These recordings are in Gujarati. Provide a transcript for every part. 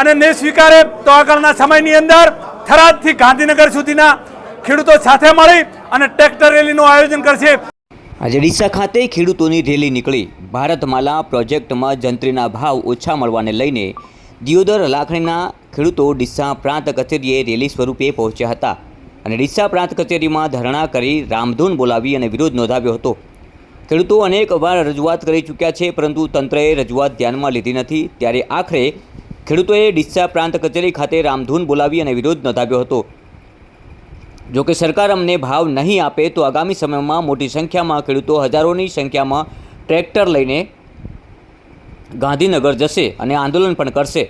અને નહીં સ્વીકારે તો આગળના સમયની અંદર થરાદથી ગાંધીનગર સુધીના ખેડૂતો સાથે મળી અને ટ્રેક્ટર રેલીનું આયોજન કરશે. આજે ડીસા ખાતે ખેડૂતોની રેલી નીકળી. ભારતમાલા પ્રોજેક્ટમાં જંત્રીના ભાવ ઓછા મળવાને લઈને દિયોદર લાખણીના ખેડૂતો ડીસા પ્રાંત કચેરીએ રેલી સ્વરૂપે પહોંચ્યા હતા અને ડીસા પ્રાંત કચેરીમાં ધરણા કરી રામધૂન બોલાવી અને વિરોધ નોંધાવ્યો હતો. ખેડૂતો અનેક વાર રજૂઆત કરી ચૂક્યા છે, પરંતુ તંત્રએ રજૂઆત ધ્યાનમાં લીધી નથી. ત્યારે આખરે ખેડૂતોએ ડીસા પ્રાંત કચેરી ખાતે રામધૂન બોલાવી અને વિરોધ નોંધાવ્યો હતો. જો કે સરકાર અમને ભાવ નહીં આપે તો આગામી સમયમાં મોટી સંખ્યામાં ખેડૂતો હજારોની સંખ્યામાં ટ્રેક્ટર લઈને ગાંધીનગર જશે અને આંદોલન પણ કરશે.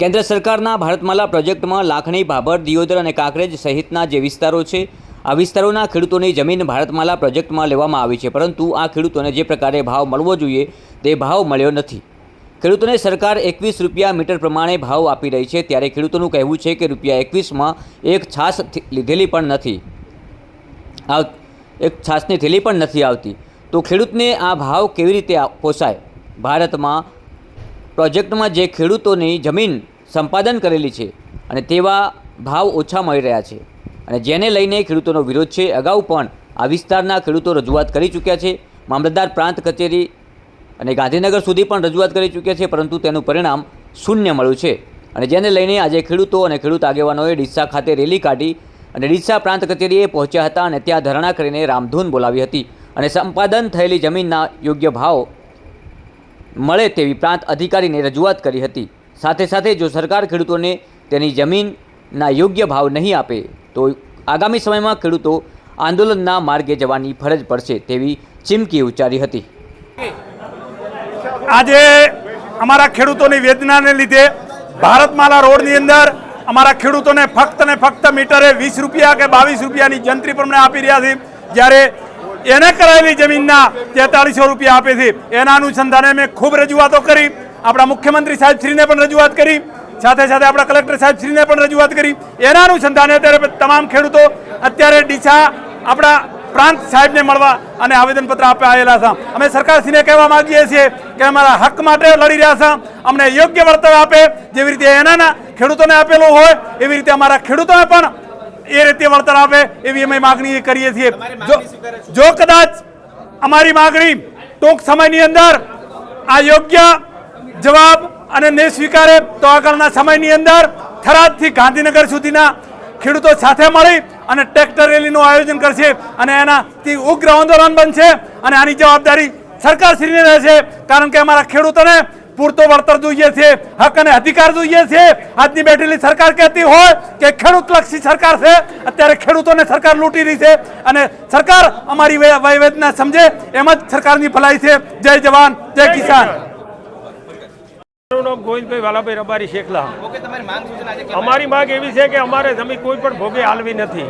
કેન્દ્ર સરકારના ભારતમાલા પ્રોજેક્ટમાં લાખણી ભાભર, દિયોદર અને કાંકરેજ સહિતના જે વિસ્તારો છે, આ વિસ્તારોના ખેડૂતોની જમીન ભારતમાલા પ્રોજેક્ટમાં લેવામાં આવી છે, પરંતુ આ ખેડૂતોને જે પ્રકારે ભાવ મળવો જોઈએ તે ભાવ મળ્યો નથી. ખેડૂતોને સરકાર એકવીસ રૂપિયા મીટર પ્રમાણે ભાવ આપી રહી છે ત્યારે ખેડૂતોનું કહેવું છે કે રૂપિયા એકવીસમાં એક છાસ લીધેલી પણ નથી. આવ, એક છાસની થેલી પણ નથી આવતી. તો ખેડૂતને આ ભાવ કેવી રીતે પોસાય? ભારતમાં પ્રોજેક્ટમાં જે ખેડૂતોની જમીન સંપાદન કરેલી છે અને તેવા ભાવ ઓછા મળી રહ્યા છે અને જેને લઈને ખેડૂતોનો વિરોધ છે, અગાઉ પણ આ વિસ્તારના ખેડૂતો રજૂઆત કરી ચૂક્યા છે. મામલતદાર પ્રાંત કચેરી અને ગાંધીનગર સુધી પણ રજૂઆત કરી ચૂક્યા છે, પરંતુ તેનું પરિણામ શૂન્ય મળ્યું છે. અને જેને લઈને આજે ખેડૂતો અને ખેડૂત આગેવાનોએ ડીસા ખાતે રેલી કાઢી અને ડીસા પ્રાંત કચેરીએ પહોંચ્યા હતા અને ત્યાં ધરણા કરીને રામધૂન બોલાવી હતી. અને સંપાદન થયેલી જમીનના યોગ્ય ભાવ મળે તેવી પ્રાંત અધિકારીને રજૂઆત કરી હતી. સાથે સાથે જો સરકાર ખેડૂતોને તેની જમીનના યોગ્ય ભાવ નહીં આપે, તો આગામી સમયમાં ખેડૂતો આંદોલનના માર્ગે જવાની ફરજ પડશે તેવી ચીમકી ઉચ્ચારી હતી. આજે અમારા ખેડૂતોની વેદનાને લીધે ભારતમાલા રોડની અંદર અમારા ખેડૂતોને ફક્ત ને ફક્ત મીટરે વીસ રૂપિયા કે બાવીસ રૂપિયાની જંત્રી પ્રમાણે આપી રહ્યા છે. જ્યારે એને કરાયેલી જમીનના તેતાળીસો રૂપિયા આપે છે. એના અનુસંધાને મેં ખૂબ રજૂઆતો કરી. આપણા મુખ્યમંત્રી સાહેબ શ્રીને પણ રજૂઆત કરી. સાથે સાથે આપણા કલેક્ટર સાહેબ શ્રીને પણ રજૂઆત કરી. એના અનુસંધાને અત્યારે તમામ ખેડૂતો અત્યારે ડીસા આપણા પ્રાંત સાહેબને મળવા અને આવેદનપત્ર આપવા આવેલા છે. અમે સરકારશ્રીને કહેવા માગીએ છીએ કે અમારા હક માટે લડી રહ્યા છે. અમને યોગ્ય વળતર આપે જેવી રીતે એનાના ખેડૂતોને આપેલું હોય એવી રીતે અમારા ખેડૂતોને પણ એ રીતે વળતર આપે એવી અમે માગણી કરીએ છીએ. જો કદાચ અમારી માગણી ટૂંક સમયની અંદર આ યોગ્ય જવાબ અને નહીં સ્વીકારે તો આગળના સમયની અંદર થરાદથી ગાંધીનગર સુધીના ખેડૂતો સાથે મળી અને ટ્રેક્ટર રેલીનું આયોજન કરશે અને એનાથી ઉગ્ર આંદોલન બનશે અને આની જવાબદારી સરકારશ્રીને રહેશે. કારણ કે અમારા ખેડૂતોને પૂરતો વળતર જોઈએ છે, હક અને અધિકાર જોઈએ છે. આજની બેઠેલી સરકાર કહેતી હોય કે ખેડૂતલક્ષી સરકાર છે, અત્યારે ખેડૂતોને સરકાર લૂંટી રહી છે અને સરકાર અમારી વયવેદના સમજે એમ જ સરકારની ભલાઈ છે. જય જવાન, જય કિસાન. ગોવિંદભાઈ વાલાભાઈ રબારી શેખલા. અમારી માંગ એવી છે કે અમારે જમીન કોઈ પણ ભોગે હાલવી નથી.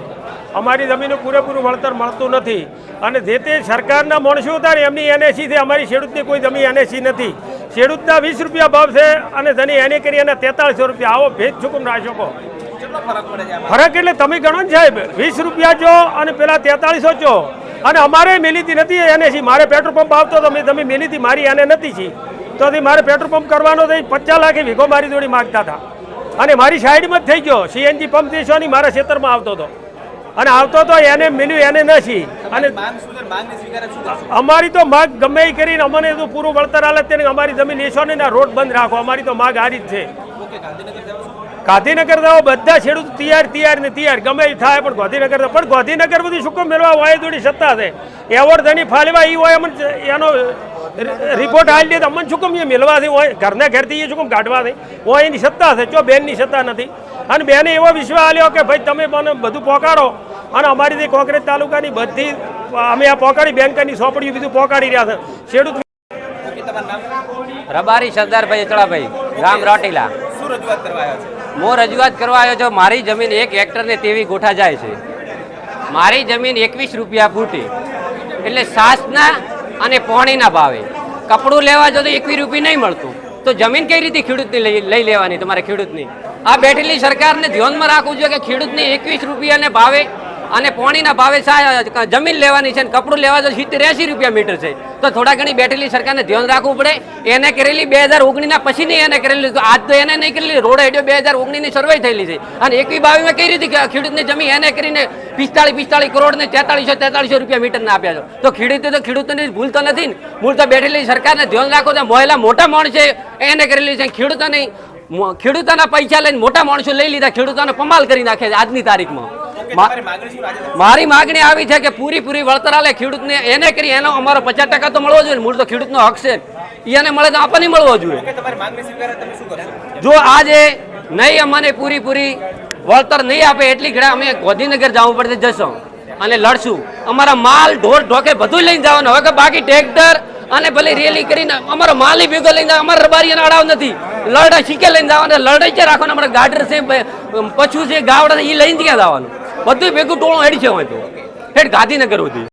અમારી જમીનનું પૂરેપૂરું વળતર મળતું નથી. અને જે તે સરકારના માણસો હતા ને એમની એનએસી છે અમારી ખેડૂતની કોઈ જમીન એનએસી નથી. ખેડૂતના વીસ રૂપિયા ભાવ છે અને જની એને કરી અને તેતાળીસો રૂપિયા. આવો ભેદ ચૂકમ ના શકો ફરક એટલે તમે ગણો ને સાહેબ વીસ રૂપિયા જો અને પેલા તેતાળીસો જો. અને અમારે મેલીતી નથી એનએસી મારે પેટ્રોલ પંપ આવતો તો મેં તમે મેલીતી મારી એને નથી છી તો મારે પેટ્રોલ પંપ કરવાનો તો પચાસ લાખે વીઘો મારી જોડી માગતા હતા. અને મારી સાઈડમાં જ થઈ ગયો. સીએનજી પંપ દેશોની મારા ખેતરમાં આવતો હતો. અને આવતો તો એને મેલ્યું એને નથી અને અમારી તો માગ ગમે એ કરીને અમને તો પૂરું વળતર હાલે તેને અમારી જમીન લેશો ને રોડ બંધ રાખો. અમારી તો માગ હારી જ છે. ગાંધીનગર તો બધા ખેડૂત તૈયાર તૈયાર ને તૈયાર. ગમે એ થાય પણ ગાંધીનગર પણ ગાંધીનગર બધી શું કામ મેળવા હોય થોડી સત્તા છે. એવોર્ડ ધણી ફાલવા એ હોય એમ એનો રિપોર્ટ આલી દે તો અમને શું કેમ એ મેળવાથી હોય ઘરના ઘરથી એ શું કેમ કાઢવાથી હોય એની સત્તા છે જો બેનની સત્તા નથી. અને બેને એવો વિશ્વાસ આલ્યો કે ભાઈ તમે મને બધું પોકારો અને અમારી કોંગ્રેસ તાલુકાની બધી, અમે આ પોકાડી બેંકની સોંપડીઓ બધું પોકાડી રહ્યા છે. ખેડૂત રબારી સરદારભાઈ અચળાભાઈ, ગામ રોટીલા. શું રજૂઆત કરવા આવ્યો છે હું રજૂઆત કરવા આવ્યો છું, મારી જમીન એક હેક્ટરને તેવી ગોઠા જાય છે. મારી જમીન એકવીસ રૂપિયા ફૂટી. એટલે સાસના અને પોણીના ભાવે. કપડું લેવા જો તો એકવીસ રૂપિયા નહીં મળતું. તો જમીન કઈ રીતે ખેડૂતની લઈ લેવાની તમારે ખેડૂતની? આ બેઠેલી સરકારને ધ્યાનમાં રાખવું જોઈએ કે ખેડૂતને એકવીસ રૂપિયાને ભાવે અને પોણીના ભાવે જમીન લેવાની છે અને કપડું લેવા તો સિત્તેર એસી રૂપિયા મીટર છે. તો થોડા ઘણી બેઠેલી સરકારને ધ્યાન રાખવું પડે. એને કરેલી બે હજાર ઓગણીના પછીની એને કરેલી આજ તો એને નહીં કરેલી, રોડ હેડ્યો બે હજાર ઓગણીની સર્વે થયેલી છે. અને એકવી બાવીમાં કઈ રીતે ખેડૂતની જમીન એને કરીને પિસ્તાળીસ પિસ્તાળીસ કરોડ ને તેતાળીસો તેતાળીસો રૂપિયા મીટરને આપ્યા છો. તો ખેડૂતો તો ખેડૂતોની ભૂલ તો નથી ને. ભૂલ તો બેઠેલી સરકારને ધ્યાન રાખો તો મહિલા મોટા માણસ છે એને કરેલી છે. ખેડૂતોની ખેડૂતોના પૈસા લઈને મોટા માણસો લઈ લીધા. ખેડૂતોને પમાલ કરી નાખે છે આજની તારીખમાં. મારી માગણી આવી છે કે પૂરી પૂરી વળતર આલે ખેડૂતને એને કરી એનો અમારો પચાસ ટકા તો મળવો જોઈએ મૂળ તો ખેડૂતનો હક છે. એને મળે તો આપણને મળવો જોઈએ. જો આજે નહીં અમને પૂરી પૂરી વળતર નહીં આપે એટલી ઘડા અમે ગોધીનગર જવું પડશે જશું અને લડશું. અમારા માલ ઢોર ઢોકે બધું લઈને જવાનું. હવે કે બાકી ટ્રેક્ટર અને ભલે રેલી કરીને અમારો માલ ભેગો લઈને અમારા રબારીયાનો અડાવ નથી. લડાઈ શીખે લઈને જવાના. લડાઈ છે રાખવાનું? અમારા ગાડર છે પછું છે ગાવડા એ લઈને ક્યાં જવાનું? બધું ભેગું ટોળું હેડી છે તો. હેડ ગાંધીનગર સુધી.